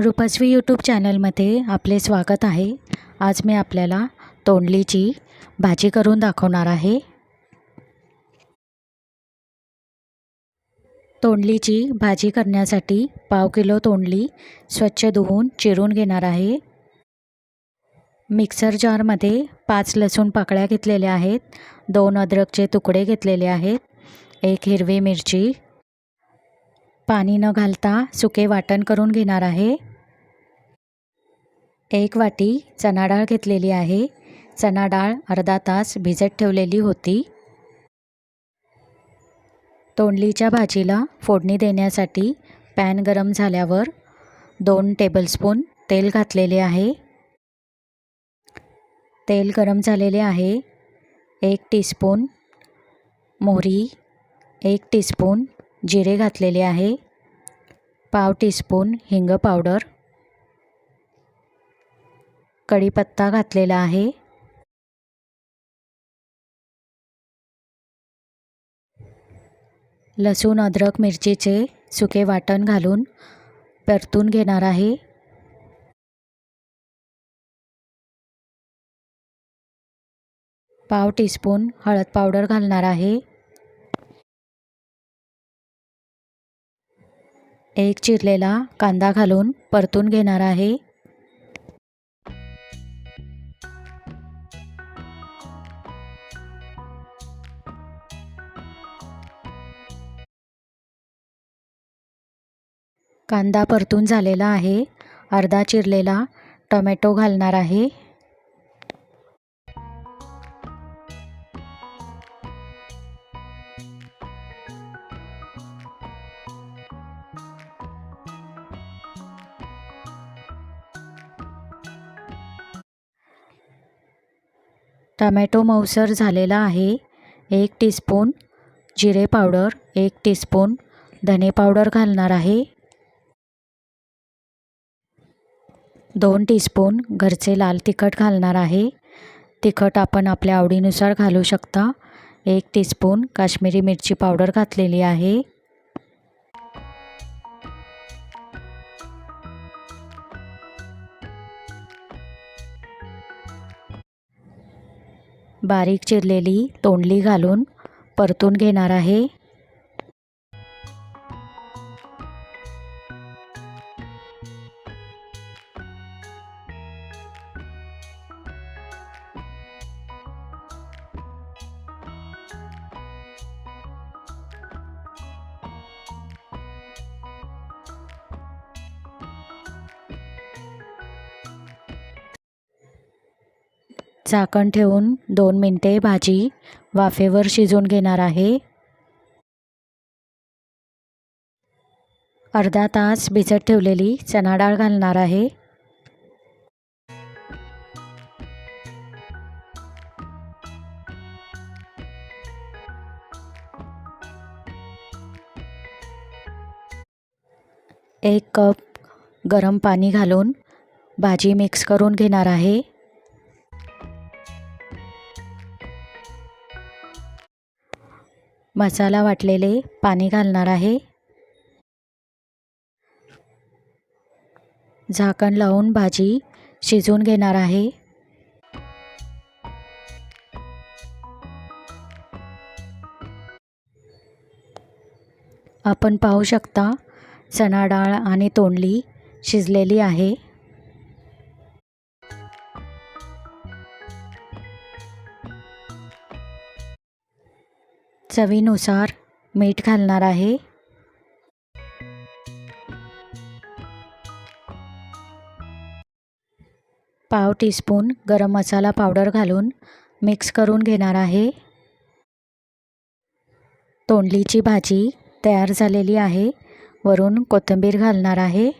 Rupashree YouTube चॅनलमध्ये आपले स्वागत आहे. आज मी आपल्याला तोंडलीची भाजी करून दाखवणार आहे. तोंडलीची भाजी करण्यासाठी पाव किलो तोंडली स्वच्छ धुवून चिरून घेणार आहे. मिक्सर जारमध्ये पाच लसूण पाकळ्या घेतलेल्या आहेत. दोन अद्रकचे तुकडे घेतलेले आहेत. एक हिरवी मिरची. पाणी न घालता सुके वाटण करून घेणार आहे. एक वाटी चणा डाळ घेतलेली आहे. चणा डाळ अर्धा तास भिजत ठेवलेली होती. तोंडलीच्या भाजीला फोडणी देण्यासाठी पॅन गरम झाल्यावर दोन टेबलस्पून तेल घातलेले आहे. तेल गरम झालेले आहे. एक टीस्पून मोहरी एक टीस्पून जिरे घातलेले आहे. पाव टीस्पून हिंग पावडर. कढीपत्ता घातलेला आहे. लसूण अद्रक मिरचीचे सुके वाटण घालून परतून घेणार आहे. पाव टीस्पून हळद पावडर घालणार आहे. एक चिरलेला कांदा घालून परतून घेणार आहे. कांदा परतून झालेला आहे. अर्धा चिरलेला टोमॅटो घालणार आहे. टमॅटो मऊसर झालेला आहे. एक टीस्पून जिरे पावडर एक टीस्पून धने पावडर घालणार आहे. दोन टीस्पून घरचे लाल तिखट घालणार आहे. तिखट आपण आपल्या आवडीनुसार घालू शकता. एक टीस्पून काश्मीरी मिरची पावडर घातलेली आहे. बारीक चिरलेली तोंडली घालून परतून घेणार आहे. झाकण ठेवून दोन मिनटे भाजी वाफेवर शिजवून घेणार आहे. अर्धा तास भिजत ठेवलेली चणा डाळ घालणार आहे. एक कप गरम पाणी घालून भाजी मिक्स करून घेणार आहे. मसाला वाटलेले पाणी घालणार आहे. झाकण लावून भाजी शिजवून घेणार आहे. आपण पाहू शकता चणा डाळ आणि तोंडली शिजलेली आहे. चवीनुसार मीठ घालणार आहे. पाव टीस्पून गरम मसाला पावडर घालून मिक्स करून घेणार आहे. तोंडलीची भाजी तयार झालेली आहे. वरून कोथिंबीर घालणार आहे.